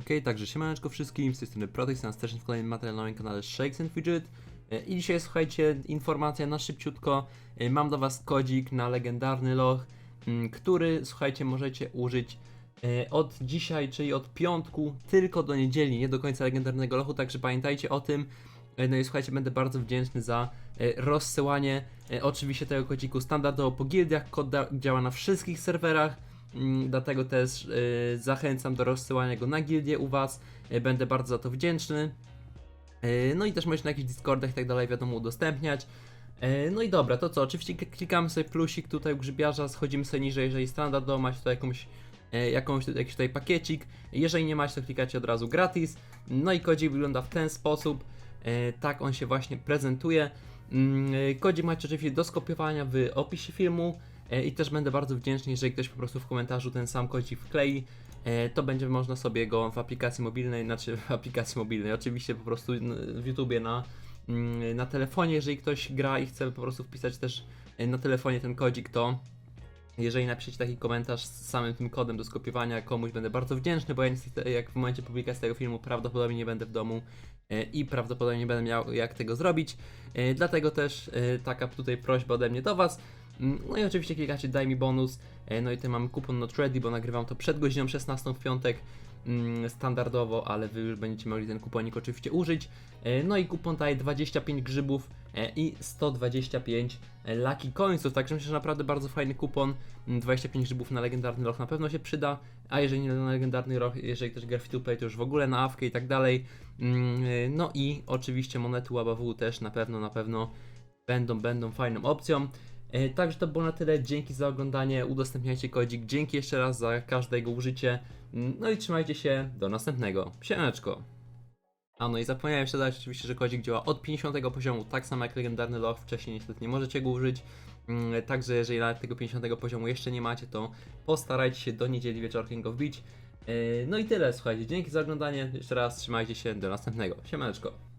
Okej, także siemaneczko wszystkim, z tej strony Protex, na też w kolejnym materiale na moim kanale Shakes and Fidget. E, I dzisiaj słuchajcie, informacja na szybciutko. E, Mam dla was kodzik na legendarny loch, mm, który słuchajcie możecie użyć e, od dzisiaj, czyli od piątku, tylko do niedzieli, nie do końca legendarnego lochu, także pamiętajcie o tym. No i słuchajcie, będę bardzo wdzięczny za rozsyłanie oczywiście tego kodziku standardowo po gildiach. Kod działa na wszystkich serwerach. Mm, Dlatego też y, zachęcam do rozsyłania go na gildię u Was. Y, będę bardzo za to wdzięczny. Y, no i też możecie na jakichś Discordach i tak dalej, wiadomo, udostępniać. No i dobra, to co? Oczywiście klik- klikamy sobie plusik tutaj u grzybiarza, schodzimy sobie niżej, jeżeli standardowo macie tutaj jakąś, jakąś jakiś tutaj pakiecik. Jeżeli nie macie, to klikacie od razu gratis. No i kodzik wygląda w ten sposób. Tak on się właśnie prezentuje. Mm, Kodzik macie oczywiście do skopiowania w opisie filmu. E, I też będę bardzo wdzięczny, jeżeli ktoś po prostu w komentarzu ten sam kodzik wklei. E, To będzie można sobie go w aplikacji mobilnej, znaczy w aplikacji mobilnej, oczywiście po prostu w YouTubie na, mm, na telefonie, jeżeli ktoś gra i chce po prostu wpisać też e, na telefonie ten kodzik, to jeżeli napiszecie taki komentarz z samym tym kodem do skopiowania komuś, będę bardzo wdzięczny, bo ja niestety, jak w momencie publikacji tego filmu prawdopodobnie nie będę w domu e, i prawdopodobnie nie będę miał jak tego zrobić. E, Dlatego też e, taka tutaj prośba ode mnie do Was. Mm, No i oczywiście klikacie daj mi bonus. No i tutaj mamy kupon not ready, bo nagrywam to przed godziną 16 w piątek. Mm, Standardowo, ale wy już będziecie mogli ten kuponik oczywiście użyć. E, No i kupon daje 25 grzybów e, i 125 Lucky Coinsów, także myślę, że naprawdę bardzo fajny kupon. Mm, 25 grzybów na legendarny rok na pewno się przyda, a jeżeli nie na legendarny rok, jeżeli ktoś gra free to play, to już w ogóle na awkę i tak dalej. Mm, e, No i oczywiście monety łabawu też na pewno, na pewno będą, będą fajną opcją. E, Także to było na tyle. Dzięki za oglądanie. Udostępniajcie kodzik. Dzięki jeszcze raz za każde jego użycie. Mm, No i trzymajcie się. Do następnego. Siemaneczko. A no i zapomniałem jeszcze oczywiście, że kodzik działa od 50 poziomu, tak samo jak legendarny loch. Wcześniej niestety nie możecie go użyć. Mm, Także jeżeli nawet tego 50 poziomu jeszcze nie macie, to postarajcie się do niedzieli wieczorkiem go wbić. E, No i tyle, słuchajcie. Dzięki za oglądanie. Jeszcze raz trzymajcie się. Do następnego. Siemaneczko.